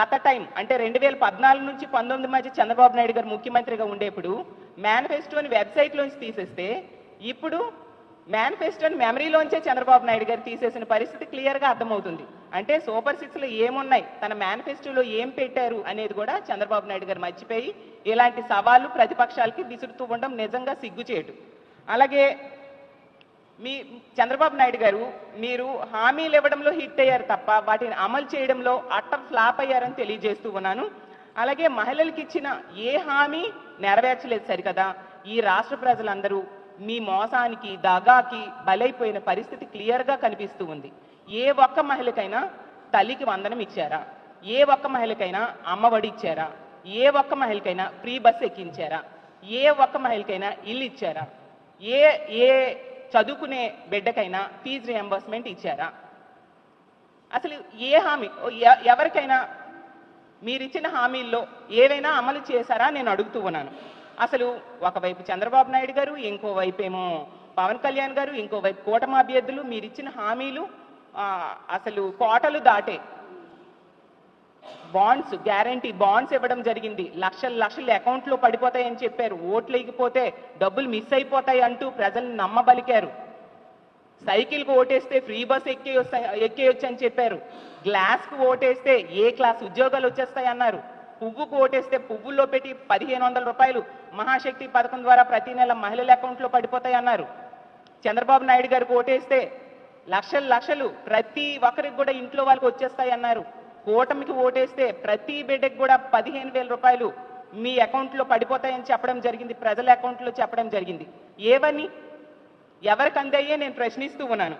గత టైం అంటే రెండు వేల పద్నాలుగు నుంచి పంతొమ్మిది మధ్య చంద్రబాబు నాయుడు గారు ముఖ్యమంత్రిగా ఉండేప్పుడు మేనిఫెస్టోని వెబ్సైట్లోంచి తీసేస్తే ఇప్పుడు మేనిఫెస్టోని మెమరీలోంచే చంద్రబాబు నాయుడు గారు తీసేసిన పరిస్థితి క్లియర్గా అర్థమవుతుంది. అంటే సూపర్ సిక్స్లో ఏమున్నాయి? తన మేనిఫెస్టోలో ఏం పెట్టారు అనేది కూడా చంద్రబాబు నాయుడు గారు మర్చిపోయి ఇలాంటి సవాళ్ళు ప్రతిపక్షాలకి విసురుతూ ఉండడం నిజంగా సిగ్గుచేటు. అలాగే మీ చంద్రబాబు నాయుడు గారు మీరు హామీలు ఇవ్వడంలో హిట్ అయ్యారు తప్ప వాటిని అమలు చేయడంలో అట్టర్ ఫ్లాప్ అయ్యారని తెలియజేస్తూ ఉన్నాను. అలాగే మహిళలకు ఇచ్చిన ఏ హామీ నెరవేర్చలేదు సరికదా. ఈ రాష్ట్ర ప్రజలందరూ మీ మోసానికి దగాకి బలైపోయిన పరిస్థితి క్లియర్గా కనిపిస్తూ ఉంది. ఏ ఒక్క మహిళకైనా తల్లికి వందనం ఇచ్చారా? ఏ ఒక్క మహిళకైనా అమ్మఒడి ఇచ్చారా? ఏ ఒక్క మహిళకైనా ఫ్రీ బస్ ఎక్కించారా? ఏ ఒక్క మహిళకైనా ఇల్లు ఇచ్చారా? ఏ ఏ చదువుకునే బిడ్డకైనా ఫీజు రియంబర్స్మెంట్ ఇచ్చారా? అసలు ఏ హామీ ఎవరికైనా మీరిచ్చిన హామీల్లో ఏవైనా అమలు చేశారా నేను అడుగుతూ ఉన్నాను. అసలు ఒకవైపు చంద్రబాబు నాయుడు గారు ఇంకోవైపు ఏమో పవన్ కళ్యాణ్ గారు ఇంకోవైపు కూటమి అభ్యర్థులు మీరిచ్చిన హామీలు అసలు కోటలు దాటే బాండ్స్ గ్యారంటీ బాండ్స్ ఇవ్వడం జరిగింది. లక్షల లక్షలు అకౌంట్లో పడిపోతాయని చెప్పారు. ఓట్లు ఎగిపోతే డబ్బులు మిస్ అయిపోతాయి అంటూ ప్రజల్ని నమ్మబలికారు. సైకిల్కి ఓటేస్తే ఫ్రీ బస్ ఎక్కే ఎక్కేయొచ్చు అని చెప్పారు. గ్లాస్కి ఓటేస్తే ఏ క్లాస్ ఉద్యోగాలు వచ్చేస్తాయి అన్నారు. పువ్వుకు ఓటేస్తే పువ్వుల్లో పెట్టి పదిహేను వందల రూపాయలు మహాశక్తి పథకం ద్వారా ప్రతి నెల మహిళల అకౌంట్లో పడిపోతాయి అన్నారు. చంద్రబాబు నాయుడు గారికి ఓటేస్తే లక్షలు లక్షలు ప్రతి ఒక్కరికి కూడా ఇంట్లో వాళ్ళకి వచ్చేస్తాయి అన్నారు. కూటమికి ఓటేస్తే ప్రతి బిడ్డకి కూడా పదిహేను వేల రూపాయలు మీ అకౌంట్లో పడిపోతాయని చెప్పడం జరిగింది ప్రజల అకౌంట్లో చెప్పడం జరిగింది. ఏవని? ఎవరికి అందాయే నేను ప్రశ్నిస్తూ ఉన్నాను.